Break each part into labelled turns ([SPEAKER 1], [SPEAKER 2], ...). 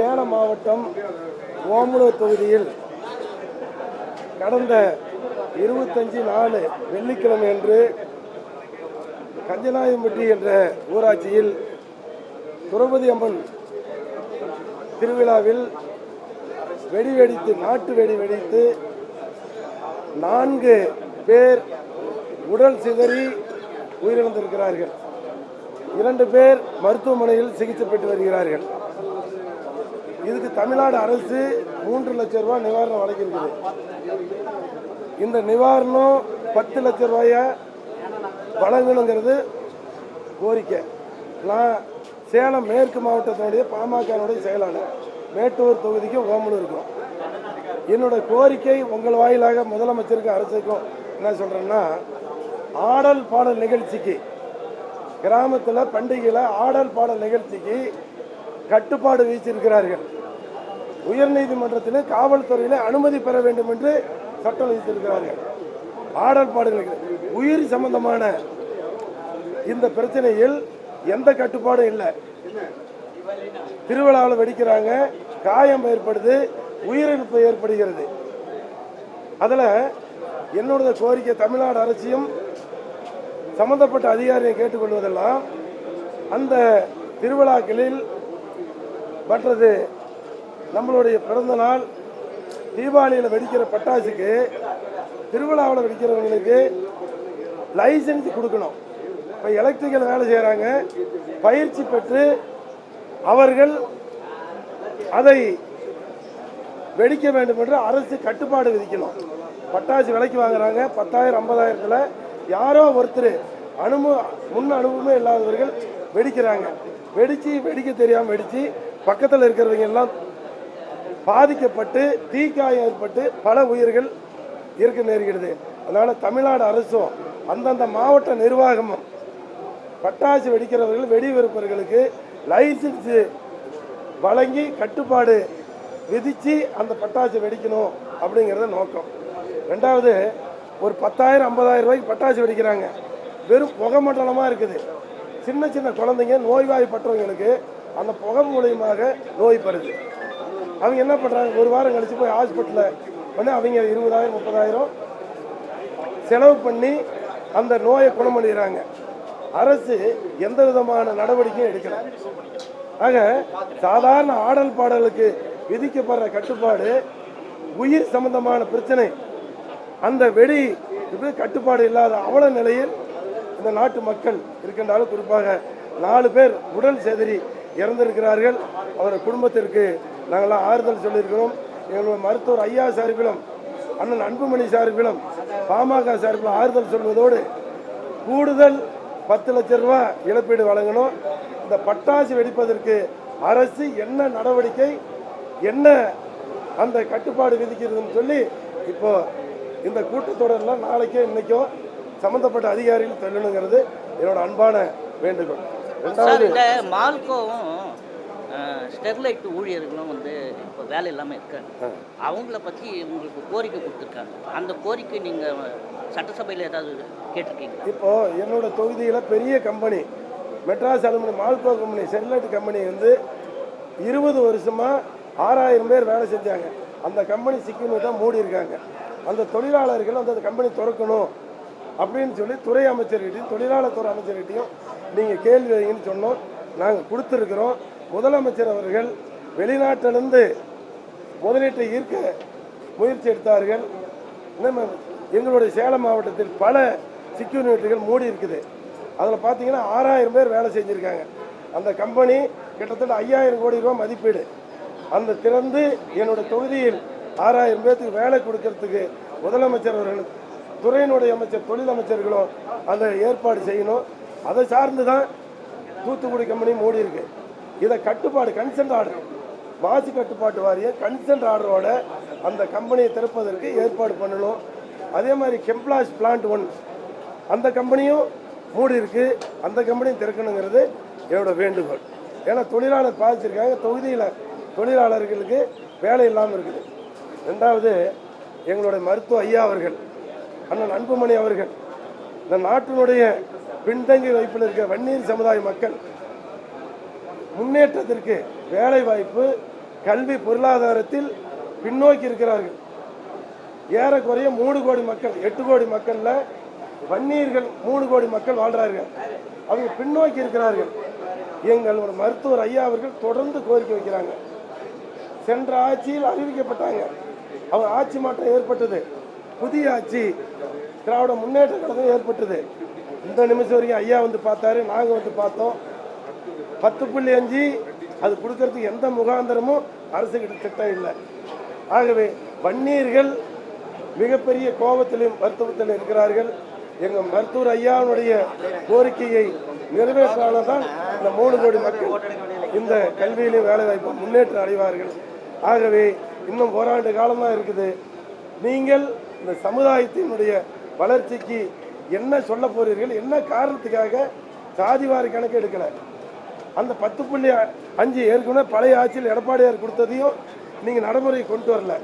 [SPEAKER 1] சேலம் மாவட்டம் ஓமலூர் தொகுதியில் கடந்த இருபத்தஞ்சி நாலு வெள்ளிக்கிழமை அன்று கஞ்சநாயம்பட்டி என்ற ஊராட்சியில் துரௌபதி அம்மன் திருவிழாவில் வெடி வெடித்து நாட்டு வெடி வெடித்து நான்கு பேர் உடல் சிதறி உயிரிழந்திருக்கிறார்கள். இரண்டு பேர் மருத்துவமனையில் சிகிச்சை பெற்று வருகிறார்கள். இதுக்கு தமிழ்நாடு அரசு மூன்று லட்சம் ரூபாய் நிவாரணம் வழங்கியிருக்குது. இந்த நிவாரணம் பத்து லட்ச ரூபாய வழங்கணுங்கிறது கோரிக்கை. நான் சேலம் மேற்கு மாவட்டத்தினுடைய பாமகனுடைய செயலாளர். மேட்டூர் தொகுதிக்கும் ஓமலூருக்கும் என்னுடைய கோரிக்கை உங்கள் வாயிலாக முதலமைச்சருக்கும் அரசுக்கும் என்ன சொல்கிறேன்னா ஆடல் பாடல் நிகழ்ச்சிக்கு கிராமத்தில் பண்டிகையில் ஆடல் பாடல் நிகழ்ச்சிக்கு கட்டுப்பாடு வீச்சிருக்கிறார்கள் உயர்நீதிமன்றத்தில் காவல்துறையில் அனுமதி பெற வேண்டும் என்று சட்டம் விதித்திருக்கிறார்கள். ஆடல் பாடல் உயிர் சம்பந்தமான இந்த பிரச்சனையில் எந்த கட்டுப்பாடும் இல்லை. திருவிழாவில் வெடிக்கிறாங்க காயம் ஏற்படுது உயிரிழப்பு ஏற்படுகிறது. அதில் என்னோட கோரிக்கை தமிழ்நாடு அரசையும் சம்பந்தப்பட்ட அதிகாரியை கேட்டுக்கொள்வதெல்லாம் அந்த திருவிழாக்களில் மற்றது நம்மளுடைய பிறந்த நாள் தீபாவளியில் வெடிக்கிற பட்டாசுக்கு திருவிழாவில் வெடிக்கிறவங்களுக்கு லைசன்ஸ் கொடுக்கணும். இப்போ எலக்ட்ரிக்கல் வேலை செய்கிறாங்க பயிற்சி பெற்று அவர்கள் அதை வெடிக்க வேண்டும் என்று அரசு கட்டுப்பாடு விதிக்கணும். பட்டாசு விலைக்கு வாங்குறாங்க. பத்தாயிரம் ஐம்பதாயிரத்தில் யாரோ ஒருத்தர் அனுபவ முன் அனுபவமே இல்லாதவர்கள் வெடிக்கிறாங்க. வெடித்து வெடிக்க தெரியாமல் வெடித்து பக்கத்தில் இருக்கிறவங்க எல்லாம் பாதிக்கப்பட்டு தீக்காயம் ஏற்பட்டு பல உயிர்கள் இருக்க நேர்கிறது. அதனால் தமிழ்நாடு அரசும் அந்தந்த மாவட்ட நிர்வாகமும் பட்டாசு வெடிக்கிறவர்கள் வெடி வெறுப்பவர்களுக்கு லைசன்ஸு வழங்கி கட்டுப்பாடு விதித்து அந்த பட்டாசு வெடிக்கணும் அப்படிங்கிறத நோக்கம். ரெண்டாவது ஒரு பத்தாயிரம் ஐம்பதாயிரம் ரூபாய்க்கு பட்டாசு வெடிக்கிறாங்க. வெறும் புகை மண்டலமாக இருக்குது. சின்ன சின்ன குழந்தைங்க நோய்வாய்ப்பட்டவங்களுக்கு அந்த புகை மூலியமாக நோய் படுது அவங்க என்ன பண்ணுறாங்க ஒரு வாரம் கழிச்சு போய் ஹாஸ்பிட்டலில். வந்து அவங்க இருபதாயிரம் முப்பதாயிரம் செலவு பண்ணி அந்த நோயை குணம் பண்ணிடுறாங்க அரசு எந்த விதமான நடவடிக்கையும் எடுக்கல. ஆக சாதாரண ஆடல் பாடலுக்கு விதிக்கப்படுற கட்டுப்பாடு உயிர் சம்பந்தமான பிரச்சனை அந்த வெடி இது கட்டுப்பாடு இல்லாத அவல நிலையில் இந்த நாட்டு மக்கள் இருக்கின்றாலும் குறிப்பாக நாலு பேர் உடல் செதறி இறந்திருக்கிறார்கள். அவர் குடும்பத்திற்கு நாங்களாம் ஆறுதல் சொல்லியிருக்கிறோம். எங்களுடைய மருத்துவர் ஐயா சார்பிலும் அண்ணன் அன்புமணி சார்பிலும் பாமக சார்பிலும் ஆறுதல் சொல்வதோடு கூடுதல் பத்து லட்சம் ரூபாய் இழப்பீடு வழங்கணும். இந்த பட்டாசு வெடிப்பதற்கு அரசு என்ன நடவடிக்கை என்ன அந்த கட்டுப்பாடு விதிக்கிறதுன்னு சொல்லி இப்போ இந்த கூட்டத்தொடரில் நாளைக்கோ இன்னைக்கோ சம்மந்தப்பட்ட அதிகாரிகள் சொல்லணுங்கிறது என்னோட அன்பான வேண்டுகோள். ரெண்டாவது
[SPEAKER 2] மால்கோவும் ஸ்டெர்லைட் ஊழியர்களும் வந்து இப்போ வேலை இல்லாமல் இருக்காங்க. அவங்கள பற்றி உங்களுக்கு கோரிக்கை கொடுத்துருக்காங்க. அந்த கோரிக்கை நீங்கள் சட்டசபையில் ஏதாவது கேட்டிருக்கீங்க
[SPEAKER 1] இப்போ என்னோட தொகுதியில் பெரிய company Madras aluminium Malco company Sterlite company வந்து இருபது வருஷமாக ஆறாயிரம் பேர் வேலை செஞ்சாங்க. அந்த கம்பெனி சிக்கின்னு தான் மூடி இருக்காங்க. அந்த தொழிலாளர்கள் அந்த கம்பெனி திறக்கணும் அப்படின்னு சொல்லி துறை அமைச்சர்கிட்டையும் தொழிலாளர் துறை அமைச்சர்கிட்டையும் நீங்கள் கேள்வி வைங்கன்னு சொன்னோம். நாங்கள் கொடுத்துருக்குறோம். முதலமைச்சர் அவர்கள் வெளிநாட்டிலிருந்து முதலீட்டை ஈர்க்க முயற்சி எடுத்தார்கள். இன்னும் எங்களுடைய சேலம் மாவட்டத்தில் பல செக்யூரிட்டிகள் மூடி இருக்குது. அதில் பார்த்தீங்கன்னா ஆறாயிரம் பேர் வேலை செஞ்சுருக்காங்க. அந்த கம்பெனி கிட்டத்தட்ட ஐயாயிரம் கோடி ரூபாய் மதிப்பீடு. அந்த திறந்து என்னுடைய தொகுதியில் ஆறாயிரம் பேர்த்துக்கு வேலை கொடுக்கறதுக்கு முதலமைச்சர் அவர்கள் துறையினுடைய அமைச்சர் தொழில் அமைச்சர்களும் அந்த ஏற்பாடு செய்யணும். அதை சார்ந்து தான் தூத்துக்குடி கம்பெனி மூடி இருக்குது இதை கட்டுப்பாடு கன்சென்ட் ஆர்டர் மாசு கட்டுப்பாட்டு வாரியம் கன்சென்ட் ஆர்டரோட அந்த கம்பெனியை திறப்பதற்கு ஏற்பாடு பண்ணணும். அதே மாதிரி கெம்ப்ளாஸ் பிளான்ட் ஒன் அந்த கம்பெனியும் மூடி இருக்கு. அந்த கம்பெனியும் திறக்கணுங்கிறது என்னோட வேண்டுகோள். ஏன்னா தொழிலாளர் பாதிச்சிருக்காங்க. தொகுதியில் தொழிலாளர்களுக்கு வேலை இல்லாமல் இருக்குது. ரெண்டாவது எங்களுடைய மருத்துவ ஐயா அவர்கள் அண்ணன் அன்புமணி அவர்கள் இந்த நாட்டினுடைய பின்தங்கி வைப்பில் இருக்க வன்னியர் சமுதாய மக்கள் முன்னேற்றத்திற்கு வேலைவாய்ப்பு கல்வி பொருளாதாரத்தில் பின்னோக்கி இருக்கிறார்கள். ஏறக்குறைய மூணு கோடி மக்கள் எட்டு கோடி மக்களில் வன்னியர்கள் மூணு கோடி மக்கள் வாழ்கிறார்கள் அவங்க பின்னோக்கி இருக்கிறார்கள். எங்களோட மருத்துவர் ஐயா அவர்கள் தொடர்ந்து கோரிக்கை வைக்கிறாங்க. சென்ற ஆட்சியில் அறிவிக்கப்பட்டாங்க. அவங்க ஆட்சி மாற்றம் ஏற்பட்டது. புதிய ஆட்சி திராவிட முன்னேற்ற கழகம் ஏற்பட்டது. இந்த நிமிஷம் வரைக்கும் ஐயா வந்து பார்த்தாரு நாங்கள் வந்து பார்த்தோம். பத்து புள்ளி அஞ்சு அது கொடுக்கறதுக்கு எந்த முகாந்திரமும் அரசுகிட்ட திட்டம் இல்லை. ஆகவே வன்னியர்கள் மிகப்பெரிய கோபத்திலும் மருத்துவத்தில் இருக்கிறார்கள். எங்கள் மருத்துவர் ஐயாவுடைய கோரிக்கையை நிறைவேற்றால தான் இந்த மூணு கோடி மக்கள் இந்த கல்வியிலும் வேலைவாய்ப்பு முன்னேற்றம் அடைவார்கள். ஆகவே இன்னும் ஓராண்டு காலமாக இருக்குது. நீங்கள் இந்த சமுதாயத்தினுடைய வளர்ச்சிக்கு என்ன சொல்ல போறீர்கள்? என்ன காரணத்துக்காக சாதிவாரி கணக்கு எடுக்கலை? அந்த பத்து புள்ளி அஞ்சு ஏற்கனவே பழைய ஆட்சியில் எடப்பாடியார் கொடுத்ததையும் நீங்கள் நடைமுறை கொண்டு வரல.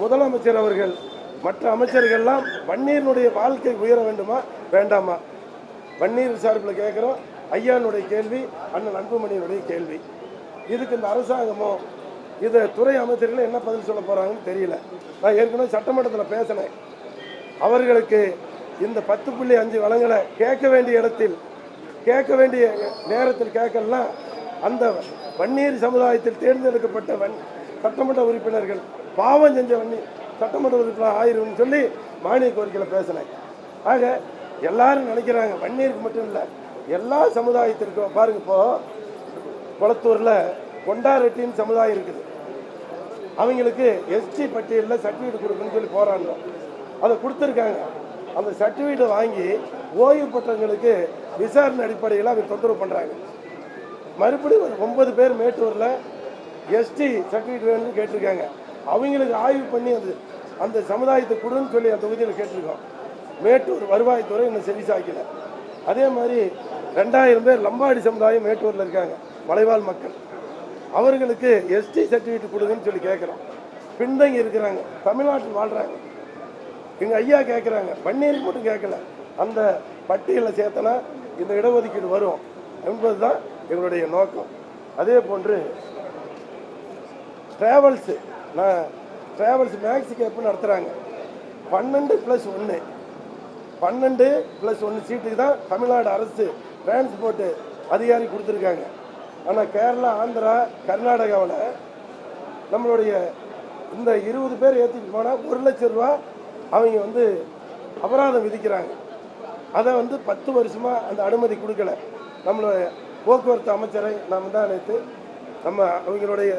[SPEAKER 1] முதலமைச்சர் அவர்கள் மற்ற அமைச்சர்கள்லாம் வன்னியனுடைய வாழ்க்கை உயர வேண்டுமா வேண்டாமா? வன்னியர் சார்பில் கேட்குறோம். ஐயானுடைய கேள்வி அண்ணன் அன்புமணியினுடைய கேள்வி. இதுக்கு இந்த அரசாங்கமோ இதை துறை அமைச்சர்கள் என்ன பதில் சொல்ல போகிறாங்கன்னு தெரியல. நான் ஏற்கனவே சட்டமன்றத்தில் பேசினேன். அவர்களுக்கு இந்த பத்து புள்ளி அஞ்சு வளங்களை கேட்க வேண்டிய இடத்தில் கேட்க வேண்டிய நேரத்தில் கேட்கலாம் அந்த வன்னியர் சமுதாயத்தில் தேர்ந்தெடுக்கப்பட்ட வன் சட்டமன்ற உறுப்பினர்கள் பாவம் செஞ்ச வன்னி சட்டமன்ற உறுப்பினர் ஆயிரும்னு சொல்லி மானிய கோரிக்கையில் பேசினேன் ஆக எல்லாரும் நினைக்கிறாங்க வன்னியருக்கு மட்டும் இல்லை எல்லா சமுதாயத்திற்கும் பாருங்க இப்போ குளத்தூரில் கொண்டாரெட்டின்னு சமுதாயம் இருக்குது. அவங்களுக்கு எஸ்டி பட்டியலில் சர்டிஃபிகேட் கொடுக்குன்னு சொல்லி போராடணும் அதை கொடுத்துருக்காங்க. அந்த சர்டிஃபிகேட்டை வாங்கி ஓய்வு பெற்றவங்களுக்கு விசாரணை அடிப்படையில் அவங்க தொந்தரவு பண்ணுறாங்க மறுபடியும் ஒரு ஒன்பது பேர் மேட்டூரில் எஸ்டி சர்டிஃபிகேட் வேணும்னு கேட்டிருக்காங்க. அவங்களுக்கு ஆய்வு பண்ணி அந்த அந்த சமுதாயத்தை கொடுன்னு சொல்லி அந்த தொகுதியில் கேட்டிருக்கோம். மேட்டூர் வருவாய்த்துறை இன்னும் செவி சாய்க்கல. அதே மாதிரி ரெண்டாயிரம் பேர் லம்பாடி சமுதாயம் மேட்டூரில் இருக்காங்க மலைவாழ் மக்கள். அவர்களுக்கு எஸ்டி சர்டிஃபிகேட் கொடுங்கன்னு சொல்லி கேட்குறோம் பின்தங்கி இருக்கிறாங்க. தமிழ்நாட்டில் வாழ்கிறாங்க எங்கள் ஐயா கேட்குறாங்க வன்னியருக்கு மட்டும் கேட்கல அந்த பட்டியலில் சேர்த்தனா இந்த இடஒதுக்கீடு வரும் என்பது தான் எங்களுடைய நோக்கம். அதே போன்று ட்ராவல்ஸு நான் ட்ராவல்ஸ் மேக்ஸி கேப் நடத்துகிறாங்க பன்னெண்டு ப்ளஸ் ஒன்று பன்னெண்டு ப்ளஸ் ஒன்று சீட்டுக்கு தான் தமிழ்நாடு அரசு டிரான்ஸ்போர்ட்டு அதிகாரி கொடுத்துருக்காங்க. ஆனால் கேரளா ஆந்திரா கர்நாடகாவில் நம்மளுடைய இந்த இருபது பேர் ஏற்றிட்டு போனால் ஒரு லட்ச ரூபா அவங்க வந்து அபராதம் விதிக்கிறாங்க. அதை வந்து பத்து வருஷமாக அந்த அனுமதி கொடுக்கல. நம்மளுடைய போக்குவரத்து அமைச்சரை நாம் தான் நேற்று நம்ம அவங்களுடைய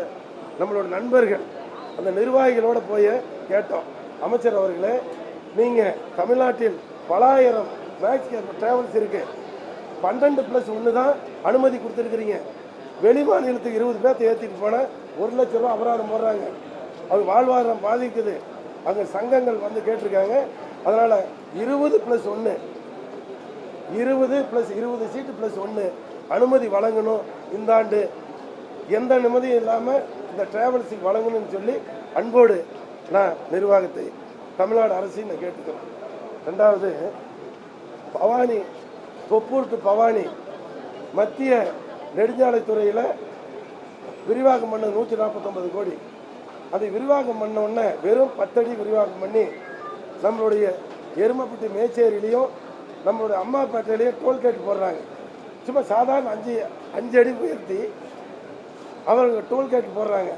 [SPEAKER 1] நம்மளோட நண்பர்கள் அந்த நிர்வாகிகளோட போய் கேட்டோம். அமைச்சர் அவர்களே நீங்கள் தமிழ்நாட்டில் பலாயிரம் மேக்ஸ் ட்ராவல்ஸ் இருக்குது பன்னெண்டு ப்ளஸ் ஒன்று தான் அனுமதி கொடுத்துருக்குறீங்க. வெளி மாநிலத்துக்கு இருபது பேர்த்த ஏற்றிட்டு போனால் ஒரு லட்ச ரூபா அபராதம் போடுறாங்க. அவங்க வாழ்வாதாரம் பாதிக்குது. அங்கே சங்கங்கள் வந்து கேட்டிருக்காங்க. அதனால் இருபது ப்ளஸ் ஒன்று இருபது ப்ளஸ் இருபது சீட்டு ப்ளஸ் ஒன்று அனுமதி வழங்கணும். இந்த ஆண்டு எந்த அனுமதியும் இல்லாமல் இந்த டிராவல்ஸுக்கு வழங்கணும்னு சொல்லி அன்போடு நான் நிர்வாகத்தை தமிழ்நாடு அரசையும் நான் கேட்டுக்கிறேன். ரெண்டாவது பவானி தொப்பூர் டு பவானி மத்திய நெடுஞ்சாலைத்துறையில் விரிவாக்கம் பண்ண நூற்றி நாற்பத்தொம்பது கோடி. அதை விரிவாக்கம் பண்ண உடனே வெறும் பத்தடி விரிவாக்கம் பண்ணி நம்மளுடைய எருமப்பட்டி மேச்சேரியிலையும் நம்மளுடைய அம்மாப்பேட்டையிலையும் டோல்கேட் போடுறாங்க. சும்மா சாதாரண அஞ்சு அஞ்சு அடி உயர்த்தி அவங்க டோல்கேட் போடுறாங்க.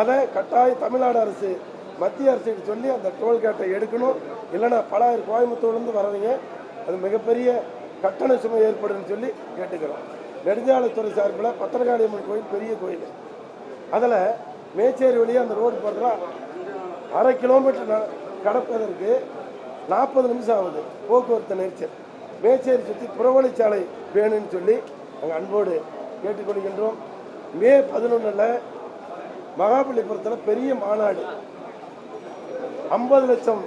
[SPEAKER 1] அதை கட்டாயம் தமிழ்நாடு அரசு மத்திய அரசுக்கு சொல்லி அந்த டோல்கேட்டை எடுக்கணும். இல்லைன்னா பலாயிரம் கோயம்புத்தூர்லேருந்து வர்றவங்க அது மிகப்பெரிய கட்டண சுமை ஏற்படுன்னு சொல்லி கேட்டுக்கிறோம். நெடுஞ்சாலைத்துறை சார்பில் பத்திரகாளியம்மன் கோயில் பெரிய கோயில். அதில் மேச்சேரி வழியாக அந்த ரோடு போகிறதுல அரை கிலோமீட்டர் ந- கடப்பதற்கு நாற்பது நிமிஷம் ஆகுது. போக்குவரத்து நெரிச்சல். மேச்சேரி சுற்றி புறவழிச்சாலை வேணும்னு சொல்லி நாங்கள் அன்போடு கேட்டுக்கொள்கின்றோம். மே பதினொன்றில் மகாபலிபுரத்தில் பெரிய மாநாடு. ஐம்பது லட்சம்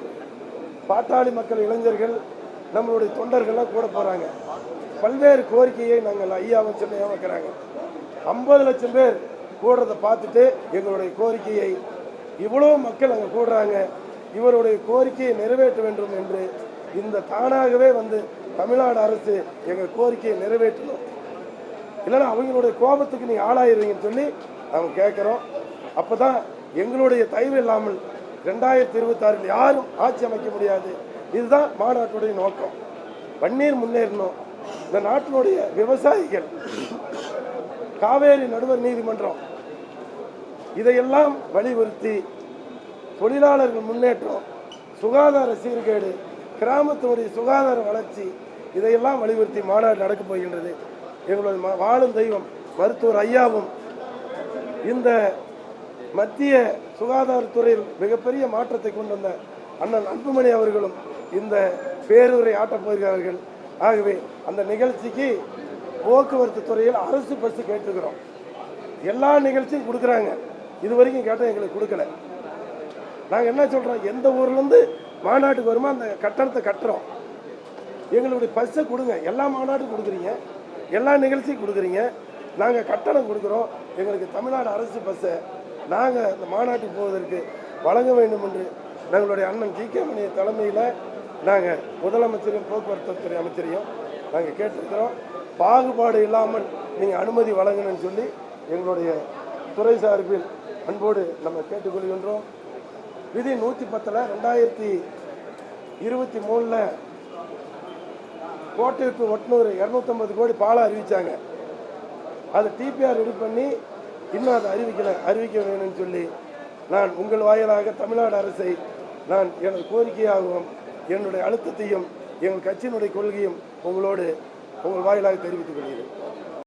[SPEAKER 1] பாட்டாளி மக்கள் இளைஞர்கள் நம்மளுடைய தொண்டர்கள்லாம் கூட போகிறாங்க பல்வேறு கோரிக்கையை நாங்கள் ஐயாவும் சென்னையாக வைக்கிறாங்க. ஐம்பது லட்சம் பேர் கூடுறதை பார்த்துட்டு எங்களுடைய கோரிக்கையை இவ்வளோ மக்கள் அங்கே கூடுறாங்க. இவருடைய கோரிக்கையை நிறைவேற்ற வேண்டும் என்று இந்த தானாகவே வந்து தமிழ்நாடு அரசு எங்கள் கோரிக்கையை நிறைவேற்றணும். இல்லைன்னா அவங்களுடைய கோபத்துக்கு நீங்கள் ஆளாயிருவீங்கன்னு சொல்லி நாங்கள் கேட்குறோம். அப்போ தான் எங்களுடைய தயவு இல்லாமல் ரெண்டாயிரத்தி இருபத்தாறில் யாரும் ஆட்சி அமைக்க முடியாது. இதுதான் மாநாட்டுடைய நோக்கம். பன்னீர் முன்னேறணும். இந்த நாட்டினுடைய விவசாயிகள் காவேரி நடுவர் நீதிமன்றம் இதையெல்லாம் வலியுறுத்தி தொழிலாளர்கள் முன்னேற்றம் சுகாதார சீர்கேடு கிராமத்தினுடைய சுகாதார வளர்ச்சி இதையெல்லாம் வலியுறுத்தி மாநாடு நடக்கப் போகின்றது. எங்களுடைய வாழும் தெய்வம் மருத்துவர் ஐயாவும் இந்த மத்திய சுகாதாரத்துறையில் மிகப்பெரிய மாற்றத்தை கொண்டு வந்த அண்ணன் அன்புமணி அவர்களும் இந்த பேருரை ஆட்டப் போகிறார்கள். ஆகவே அந்த நிகழ்ச்சிக்கு போக்குவரத்து துறையில் அரசு பஸ் கேட்டுக்கிறோம் எல்லா நிகழ்ச்சியும் கொடுக்குறாங்க. இது வரைக்கும் கேட்டால் எங்களுக்கு கொடுக்கல. நாங்கள் என்ன சொல்கிறோம் எந்த ஊர்லேருந்து மாநாட்டுக்கு வருமோ அந்த கட்டணத்தை கட்டுறோம். எங்களுடைய பஸ்ஸை கொடுங்க. எல்லா மாநாட்டுக்கும் கொடுக்குறீங்க. எல்லா நிகழ்ச்சியும் கொடுக்குறீங்க. நாங்கள் கட்டணம் கொடுக்குறோம். எங்களுக்கு தமிழ்நாடு அரசு பஸ்ஸை நாங்கள் இந்த மாநாட்டுக்கு போவதற்கு வழங்க வேண்டும் என்று எங்களுடைய அண்ணன் ஜி கே மணி தலைமையில் நாங்கள் முதலமைச்சரையும் போக்குவரத்துத்துறை அமைச்சரையும் நாங்கள் கேட்டிருக்கிறோம். பாகுபாடு இல்லாமல் நீங்கள் அனுமதி வழங்கணும்னு சொல்லி எங்களுடைய துறை சார்பில் அன்போடு நம்ம கேட்டுக்கொள்கின்றோம். விதி நூற்றி பத்தில் ரெண்டாயிரத்தி இருபத்தி மூணில் கோட்டிற்கு ஒட்நூறு இரநூத்தம்பது கோடி பாலம் அறிவித்தாங்க அது டிபிஆர் ரெடி பண்ணி இன்னும் அதை அறிவிக்கலை அறிவிக்க வேணும்னு சொல்லி நான் உங்கள் வாயிலாக தமிழ்நாடு அரசை நான் எனது கோரிக்கையாகவும் என்னுடைய அழுத்தத்தையும் எங்கள் கட்சியினுடைய கொள்கையும் உங்களோடு உங்கள் வாயிலாக தெரிவித்துக் கொள்கிறேன்.